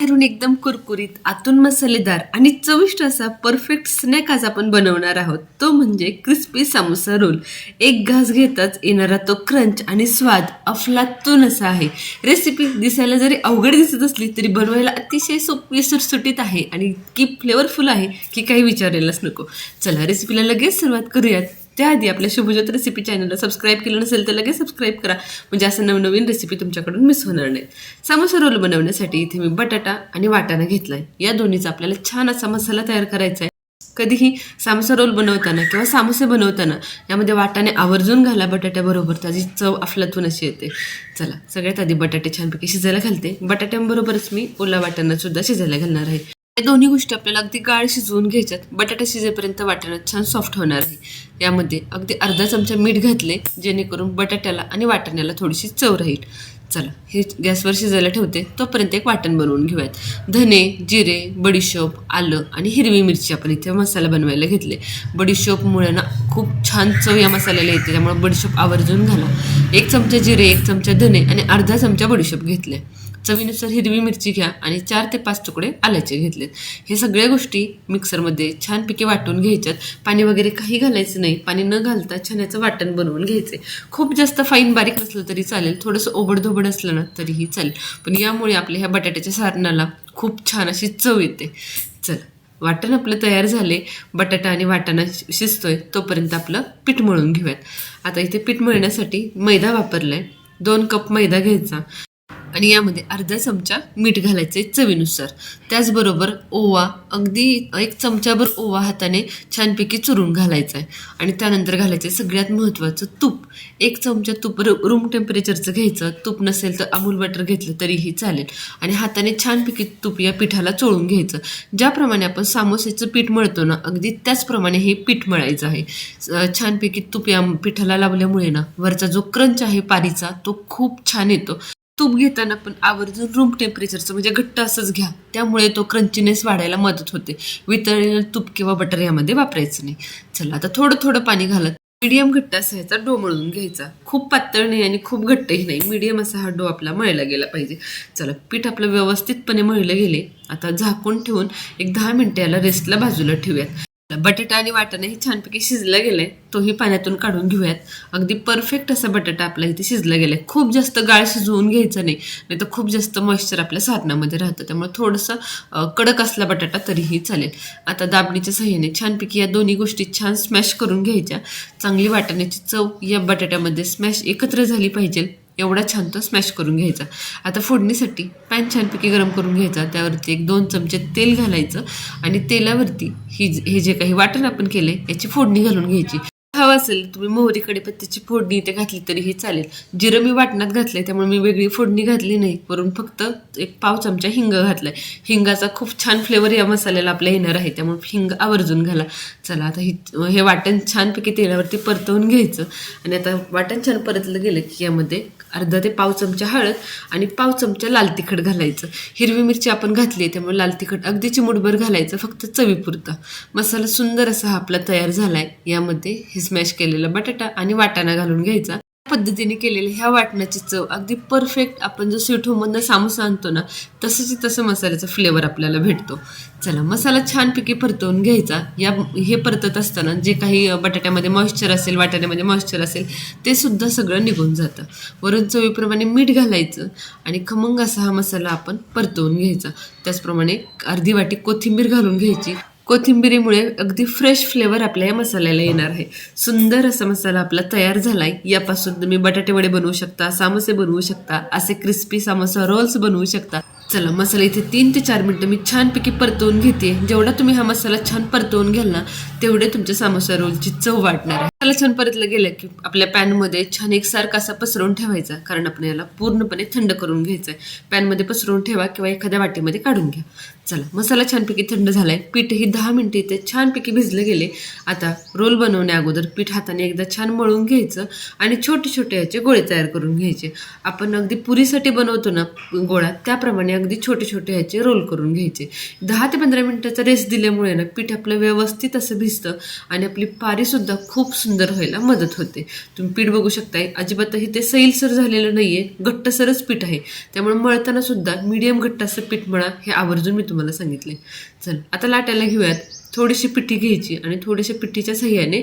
बाहेरून एकदम कुरकुरीत आतून मसालेदार आणि चविष्ट असा परफेक्ट स्नॅक आज आपण बनवणार आहोत. तो म्हणजे क्रिस्पी समोसा रोल एक घास घेताच येणारा तो क्रंच आणि स्वाद अफलातून असा आहे. रेसिपी दिसायला जरी अवघड दिसत असली तरी बनवायला अतिशय सोपी सुटसुटीत आहे आणि इतकी फ्लेवरफुल आहे की काही विचारायलाच नको. चला रेसिपीला लगेच सुरुवात करूयात. त्याआधी आपल्या शुभज्योत रेसिपी चॅनलला सबस्क्राईब केलं नसेल तर लगेच सबस्क्राईब करा. म्हणजे असं नवनवीन रेसिपी तुमच्याकडून मिस होणार नाही समोसा रोल बनवण्यासाठी इथे मी बटाटा आणि वाटाणा घेतलाय. या दोन्हीचा आपल्याला छान असा मसाला तयार करायचा आहे. कधीही सामोसा रोल बनवताना किंवा सामोसे बनवताना यामध्ये वाटाणे आवर्जून घाला. बटाट्याबरोबर त्याची चव अफलातून अशी येते. चला सगळ्यात आधी बटाटे छानपैकी शिजायला घालते. बटाट्यांबरोबरच मी ओला वाटाणा सुद्धा शिजायला घालणार आहे. या दोन्ही गोष्टी आपल्याला अगदी गाळ शिजवून घ्यायच्यात. बटाटा शिजेपर्यंत वाटाणा छान सॉफ्ट होणार आहे. यामध्ये अगदी अर्धा चमचा मीठ घातले जेणेकरून बटाट्याला आणि वाटाण्याला थोडीशी चव राहील. चला हे गॅसवर शिजायला ठेवते. तोपर्यंत एक वाटण बनवून घेऊयात. धने जिरे बडीशोप आलं आणि हिरवी मिरची आपण इथे मसाला बनवायला घेतले. बडीशोपमुळे ना खूप छान चव या मसाल्याला येते. त्यामुळे बडीशोप आवर्जून घाला. एक चमचा जिरे एक चमचा धने आणि अर्धा चमचा बडीशोप घेतले. चवीनुसार हिरवी मिरची घ्या आणि चार ते पाच तुकडे आल्याचे घेतलेत हे सगळ्या गोष्टी मिक्सरमध्ये छानपैकी वाटून घ्यायच्यात. पाणी वगैरे काही घालायचं नाही. पाणी न घालता छान याचं वाटण बनवून घ्यायचे. खूप जास्त फाईन बारीक नसलं तरी चालेल. थोडंसं ओबडधोबड असलं ना तरीही चालेल. पण यामुळे आपल्या ह्या बटाट्याच्या सारणाला खूप छान अशी चव येते. चल वाटण आपलं तयार झाले. बटाटा आणि वाटाणा शि- शिजतोय. तोपर्यंत आपलं पीठ मळून घेऊयात. आता इथे पीठ मळण्यासाठी मैदा वापरलाय. दोन कप मैदा घ्यायचा. आणि यामध्ये अर्धा चमचा मीठ घालायचे चवीनुसार. त्याचबरोबर ओवा अगदी एक चमचाभर ओवा हाताने छानपैकी चुरून घालायचा आहे आणि त्यानंतर घालायचं सगळ्यात महत्त्वाचं तूप. एक चमचा तूप र- रूम टेम्परेचरचं घ्यायचं. तूप नसेल तर अमूल बटर घेतलं तरीही चालेल. आणि हाताने छानपैकी तूप या पिठाला चोळून घ्यायचं. ज्याप्रमाणे आपण सामोसेचं पीठ मळतो ना अगदी त्याचप्रमाणे हे पीठ मळायचं आहे. छानपैकी तूप या पिठाला लावल्यामुळे ना वरचा जो क्रंच आहे पारीचा तो खूप छान येतो. तूप घेताना पण आवर्जून रूम टेम्परेचरचं म्हणजे घट्ट असंच घ्या. त्यामुळे तो क्रंचीनेस वाढायला मदत होते. वितळलेलं तूप किंवा बटर यामध्ये वापरायचं नाही. चला आता थोडं थोडं पाणी घालत. मिडियम घट्ट असायचा डो मळून घ्यायचा. खूप पातळ नाही आणि खूप घट्टही नाही. मिडियम असा हा डो आपला मळला गेला पाहिजे. चला पीठ आपलं व्यवस्थितपणे मळलं गेले. आता झाकून ठेवून एक दहा मिनटं याला रेस्टला बाजूला ठेवूयात. बटाटा आणि वाटाणा हे छानपैकी शिजला आहे तोही पाण्यातून काढून घेऊयात. अगदी परफेक्ट असा बटाटा आपला इथे शिजला गेलाय. खूप जास्त गाळ शिजवून घ्यायचा नाही नाही तर खूप जास्त मॉइश्चर आपल्या साधनामध्ये राहतं. त्यामुळे थोडंसं कडक असला बटाटा तरीही चालेल. आता दाबणीच्या सहाय्याने छानपैकी या दोन्ही गोष्टी छान स्मॅश करून घ्यायच्या. चांगली वाटाण्याची चव या बटाट्यामध्ये स्मॅश एकत्र झाली पाहिजे. एवढा छान तो स्मॅश करून घ्यायचा. आता फोडणीसाठी पॅन छानपैकी गरम करून घ्यायचा. त्यावरती एक दोन चमचे तेल घालायचं आणि तेलावरती ही हे जे काही वाटण आपण केलं आहे याची फोडणी घालून घ्यायची. हवं असेल तुम्ही मोहरी कढीपत्त्याची फोडणी इथे घातली तरीही चालेल. जिरं मी वाटणात घातलंय त्यामुळे मी वेगळी फोडणी घातली नाही. वरून फक्त एक पाव चमचा हिंग घातलाय. हिंगाचा खूप छान फ्लेवर या मसाल्याला आपल्या येणार आहे त्यामुळे हिंग आवर्जून घाला. चला आता ही हे वाटण छानपैकी तेलावरती परतवून घ्यायचं. आणि आता वाटण छान परतलं गेलं की यामध्ये अर्धा ते पाव चमचा हळद आणि पाव चमचा लाल तिखट घालायचं. हिरवी मिरची आपण घातली आहे त्यामुळे लाल तिखट अगदी चिमूटभर घालायचं फक्त चवीपुरता. मसाला सुंदर असा हा आपला तयार झाला आहे यामध्ये हे स्मॅश केलेला बटाटा आणि वाटाणा घालून घ्यायचा. पद्धतीने केलेल्या ह्या वाटणाची चव अगदी परफेक्ट आपण जो स्वीट होममधनं सामोसा आणतो ना तसंच तसं मसाल्याचा फ्लेवर आपल्याला भेटतो. चला मसाला छानपैकी परतवून घ्यायचा. या हे परतत असताना जे काही बटाट्यामध्ये मॉइश्चर असेल वाटाण्यामध्ये मॉइश्चर असेल ते सुद्धा सगळं निघून जातं. वरून चवीप्रमाणे मीठ घालायचं आणि खमंग असा हा मसाला आपण परतवून घ्यायचा. त्याचप्रमाणे अर्धी वाटी कोथिंबीर घालून घ्यायची. कोथिंबिरीमुळे अगदी फ्रेश फ्लेवर आपल्या या मसाल्याला येणार आहे. सुंदर असा मसाला आपला तयार झालाय. यापासून तुम्ही बटाटे वडे बनवू शकता सामोसे बनवू शकता असे क्रिस्पी सामोसा रोल्स बनवू शकता. चला मसाला इथे तीन ते चार मिनटं मी छानपैकी परतवून घेते. जेवढा तुम्ही हा मसाला छान परतवून घ्याल ना तेवढे तुमच्या सामोसा रोलची चव वाढणार आहे. मसाला छान परतलं गेलं की आपल्या पॅनमध्ये छान एकसारखा असा पसरवून ठेवायचा कारण आपण याला पूर्णपणे थंड करून घ्यायचं आहे पॅनमध्ये पसरवून ठेवा किंवा एखाद्या वाटीमध्ये काढून घ्या. चला मसाला छानपैकी थंड झालाय. पीठही दहा मिनटं इथे छानपैकी भिजलं गेले. आता रोल बनवण्या अगोदर पीठ हाताने एकदा छान मळून घ्यायचं आणि छोटे छोटे याचे गोळे तयार करून घ्यायचे. आपण अगदी पुरीसाठी बनवतो ना गोळा त्याप्रमाणे अगदी छोटे छोटे ह्याचे रोल करून घ्यायचे. दहा ते पंधरा मिनिटाचा रेस्ट दिल्यामुळे ना पीठ आपलं व्यवस्थित असं भिजतं आणि आपली पारीसुद्धा खूप सुंदर व्हायला मदत होते. तुम्ही पीठ बघू शकताय अजिबातही ते सैलसर झालेलं नाहीये घट्टसरच पीठ आहे. त्यामुळे मळताना सुद्धा मीडियम घट्ट असं पीठ मळा हे आवर्जून मी तुम्हाला सांगितले चल आता लाटायला घेऊयात. थोडीशी पिठी घ्यायची आणि थोडीशा पिठीच्या सहाय्याने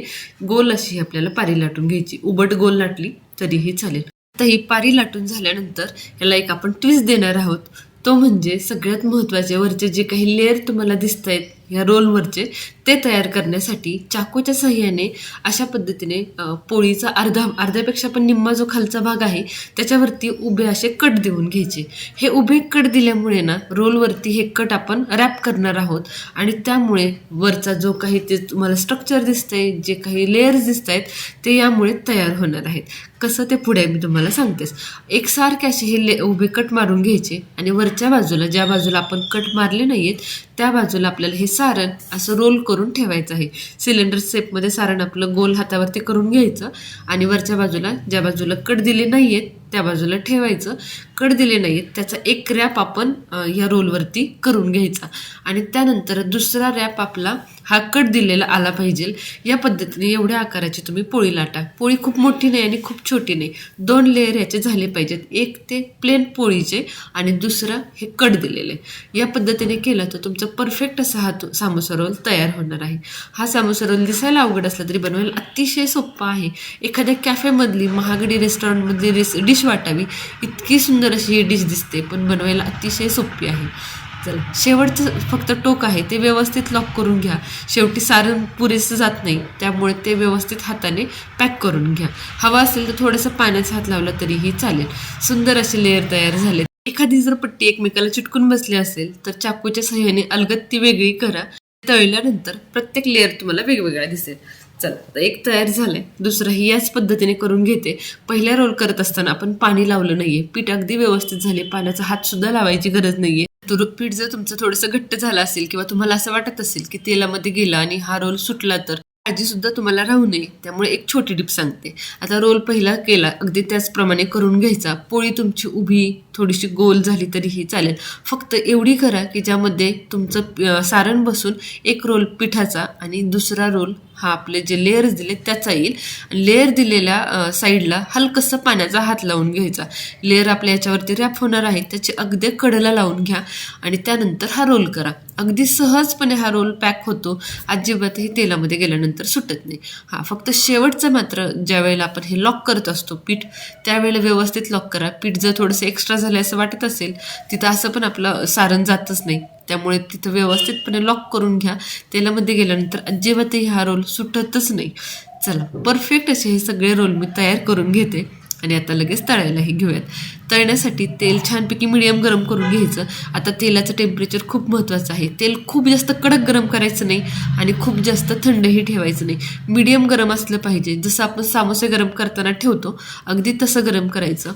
गोल अशी आपल्याला पारी लाटून घ्यायची. उबट गोल लाटली तरीही चालेल. आता ही पारी लाटून झाल्यानंतर याला एक आपण ट्विस्ट देणार आहोत. तो म्हणजे सगळ्यात महत्त्वाचे वरचे जे काही लेअर तुम्हाला दिसत आहेत ह्या रोलवरचे ते तयार करण्यासाठी चाकूच्या सहाय्याने अशा पद्धतीने पोळीचा अर्धा अर्ध्यापेक्षा पण निम्मा जो खालचा भाग आहे त्याच्यावरती उभे असे कट देऊन घ्यायचे. हे उभे कट दिल्यामुळे ना रोलवरती हे कट आपण रॅप करणार आहोत आणि त्यामुळे वरचा जो काही ते तुम्हाला स्ट्रक्चर दिसतंय जे काही लेअर्स दिसत आहेत ते यामुळे तयार होणार आहेत. कसं ते पुढे मी तुम्हाला सांगतेस एकसारखे असे हे ले उभे कट मारून घ्यायचे आणि वरच्या बाजूला ज्या बाजूला आपण कट मारले नाही आहेत त्या बाजूला आपल्याला हे सारण असं रोल करून ठेवायचं आहे. सिलेंडर सेपमध्ये सारण आपलं गोल हातावरती करून घ्यायचं आणि वरच्या बाजूला ज्या बाजूला कट दिले नाही आहेत त्या बाजूला ठेवायचं. कट दिले नाहीत. त्याचा एक रॅप आपण या रोलवरती करून घ्यायचा. आणि त्यानंतर दुसरा रॅप आपला हा कट दिलेला आला पाहिजे. या पद्धतीने एवढ्या आकाराची तुम्ही पोळी लाटा. पोळी खूप मोठी नाही आणि खूप छोटी नाही. दोन लेअर याचे झाले पाहिजेत. एक ते प्लेन पोळीचे आणि दुसरं हे कट दिलेले. या पद्धतीने केलं तर तुमचं परफेक्ट असा हा तो सामोसा रोल तयार होणार आहे. हा सामोसा रोल दिसायला अवघड असला तरी बनवायला अतिशय सोपा आहे. एखाद्या कॅफेमधली महागडी रेस्टॉरंटमधली रेस डिश वाटावी? इतकी सुंदर अशी ही डिश दिसते पण बनवायला अतिशय सोपी आहे. चला शेवटचं फक्त टोक आहे ते व्यवस्थित लॉक करून घ्या. शेवटी सारण पुरेसं जात नाही त्यामुळे ते व्यवस्थित हाताने पॅक करून घ्या. हवा असेल तर थोडंसं पाण्याचा हात लावला तरीही चालेल. सुंदर असे लेअर तयार झाले. एखादी जर पट्टी एकमेकाला चिटकून बसली असेल तर चाकूच्या सहाय्याने अलगत ती वेगळी करा. तळल्यानंतर प्रत्येक लेअर तुम्हाला वेगवेगळा दिसेल. चल एक तयार झालंय दुसरंही याच पद्धतीने करून घेते. पहिल्या रोल करत असताना आपण पाणी लावलं नाहीये. पीठ अगदी व्यवस्थित झाले. पाण्याचा हात सुद्धा लावायची गरज नाहीये. तर पीठ जर तुमचं थोडंसं घट्ट झालं असेल किंवा तुम्हाला असं वाटत असेल की तेलामध्ये गेला आणि हा रोल सुटला तर काळजी सुद्धा तुम्हाला राहू नये. त्यामुळे एक छोटी टिप सांगते. आता रोल पहिला केला अगदी त्याचप्रमाणे करून घ्यायचा. पोळी तुमची उभी थोडीशी गोल झाली तरीही चालेल. फक्त एवढी करा की ज्यामध्ये तुमचं सारण बसून एक रोल पिठाचा आणि दुसरा रोल हा आपले जे लेअर्स दिले त्याचा येईल. आणि लेअर दिलेल्या साईडला हलकंसं पाण्याचा हात लावून घ्यायचा. लेअर आपल्या याच्यावरती रॅप होणार आहे त्याचे अगदी कडला लावून घ्या आणि त्यानंतर हा रोल करा. अगदी सहजपणे हा रोल पॅक होतो अजिबातही तेलामध्ये गेल्यानंतर सुटत नाही. हा फक्त शेवटचं मात्र ज्या वेळेला आपण हे लॉक करत असतो पीठ त्यावेळेला व्यवस्थित लॉक करा. पीठ जर थोडंसं एक्स्ट्रा झालं असं वाटत असेल तिथं असं पण आपलं सारण जातच नाही. त्यामुळे तिथं व्यवस्थितपणे लॉक करून घ्या. तेलामध्ये गेल्यानंतर अजिबातही हा रोल सुटतच नाही. चला परफेक्ट असे हे सगळे रोल मी तयार करून घेते आणि आता लगेच तळायलाही घेऊयात. तळण्यासाठी तेल छानपैकी मिडियम गरम करून घ्यायचं. आता तेलाचं टेम्परेचर खूप महत्त्वाचं आहे. तेल खूप जास्त कडक गरम करायचं नाही आणि खूप जास्त थंडही ठेवायचं नाही. मिडियम गरम असलं पाहिजे. जसं आपण सामोसे गरम करताना ठेवतो अगदी तसं गरम करायचं.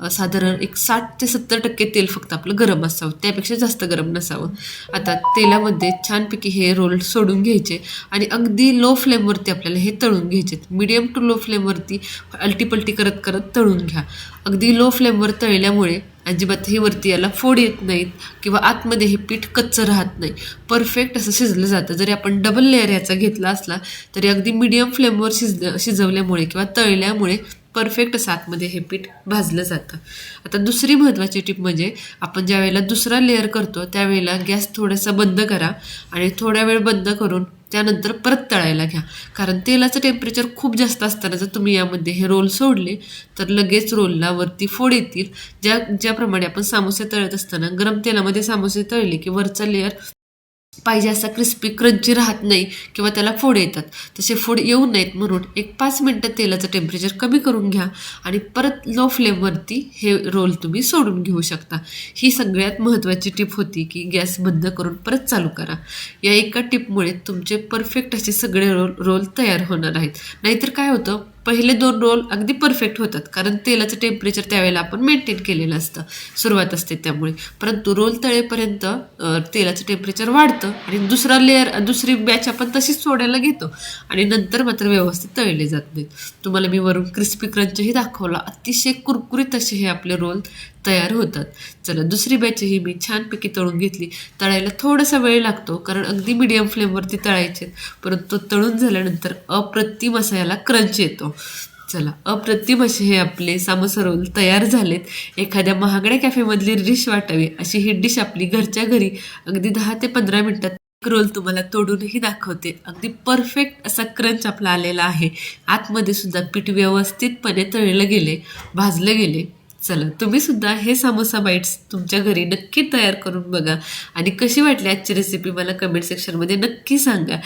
साधारण एक साठ ते सत्तर टक्के तेल फक्त आपलं गरम असावं. त्यापेक्षा जास्त गरम नसावं. आता तेलामध्ये छानपैकी हे रोल सोडून घ्यायचे आणि अगदी लो फ्लेमवरती आपल्याला हे तळून घ्यायचे मिडियम टू लो फ्लेमवरती अल्टीपल्टी करत करत तळून घ्या. अगदी लो फ्लेमवर तळल्यामुळे अजिबात हे वरती याला फोड येत नाहीत किंवा आतमध्ये हे पीठ कच्चं राहत नाही. परफेक्ट असं शिजलं जातं. जरी आपण डबल लेअर याचा घेतला असला तरी अगदी मिडियम फ्लेमवर शिज शिजवल्यामुळे किंवा तळल्यामुळे परफेक्ट सातमध्ये हे पीठ भाजलं जातं. आता दुसरी महत्त्वाची टिप म्हणजे आपण ज्या वेळेला दुसरा लेअर करतो त्यावेळेला गॅस थोडासा बंद करा आणि थोड्या वेळ बंद करून त्यानंतर परत तळायला घ्या. कारण तेलाचं टेम्परेचर खूप जास्त असताना जर तुम्ही यामध्ये हे रोल सोडले तर लगेच रोलला वरती फोड येतील. ज्या ज्याप्रमाणे आपण सामोसे तळत असताना गरम तेलामध्ये सामोसे तळले की वरचा लेअर पाहिजे असा क्रिस्पी क्रंची राहत नाही किंवा त्याला फोड येतात. तसे फोड येऊ नयेत म्हणून एक पाच मिनटं तेलाचं टेम्परेचर कमी करून घ्या आणि परत लो फ्लेमवरती हे रोल तुम्ही सोडून घेऊ शकता. ही सगळ्यात महत्त्वाची टिप होती की गॅस बंद करून परत चालू करा. या एका टिपमुळे तुमचे परफेक्ट असे सगळे रोल रोल तयार होणार आहेत. नाहीतर काय होतं? पहिले दोन रोल अगदी परफेक्ट होतात. कारण तेलाचं टेम्परेचर त्यावेळेला आपण मेंटेन केलेलं असतं. सुरुवात असते त्यामुळे. परंतु रोल तळेपर्यंत तेलाचं टेम्परेचर वाढतं आणि दुसरा लेअर दुसरी बॅच आपण तशीच सोडायला घेतो. आणि नंतर मात्र व्यवस्थित तळले जात नाहीत. तुम्हाला मी वरून क्रिस्पी क्रंचही दाखवला. अतिशय कुरकुरीत असे हे आपले रोल तयार होतात. चला दुसरी बॅचही मी छानपैकी तळून घेतली. तळायला थोडासा वेळ लागतो कारण अगदी मिडियम फ्लेमवरती तळायचे परंतु तळून झाल्यानंतर अप्रतिम असा याला क्रंच येतो. चला अप्रतिम असे हे आपले सामोसा रोल तयार झालेत. एखाद्या महागड्या कॅफेमधली डिश वाटावी अशी ही डिश आपली घरच्या घरी अगदी दहा ते पंधरा मिनिटात एक रोल तुम्हाला तोडूनही दाखवते. अगदी परफेक्ट असा क्रंच आपला आलेला आहे. आतमध्ये सुद्धा पीठ व्यवस्थितपणे तळलं गेले भाजलं गेले. चला तुम्ही सुद्धा हे सामोसा बाईट्स तुमच्या घरी नक्की तयार करून बघा. आणि कशी वाटली आजची रेसिपी मला कमेंट सेक्शनमध्ये नक्की सांगा.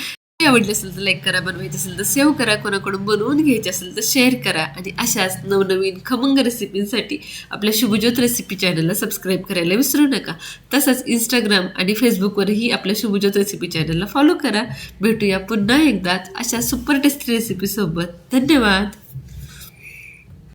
आवडली असेल तर लाईक करा बनवायची असेल तर सेव्ह करा कोणाकडून बनवून घ्यायची असेल तर शेअर करा. आणि अशाच नवनवीन खमंग रेसिपींसाठी आपल्या शुभज्योत रेसिपी चॅनलला सबस्क्राईब करायला विसरू नका. तसंच इंस्टाग्राम आणि फेसबुकवरही आपल्या शुभज्योत रेसिपी चॅनलला फॉलो करा. भेटूया पुन्हा एकदाच अशा सुपर टेस्टी रेसिपीसोबत धन्यवाद!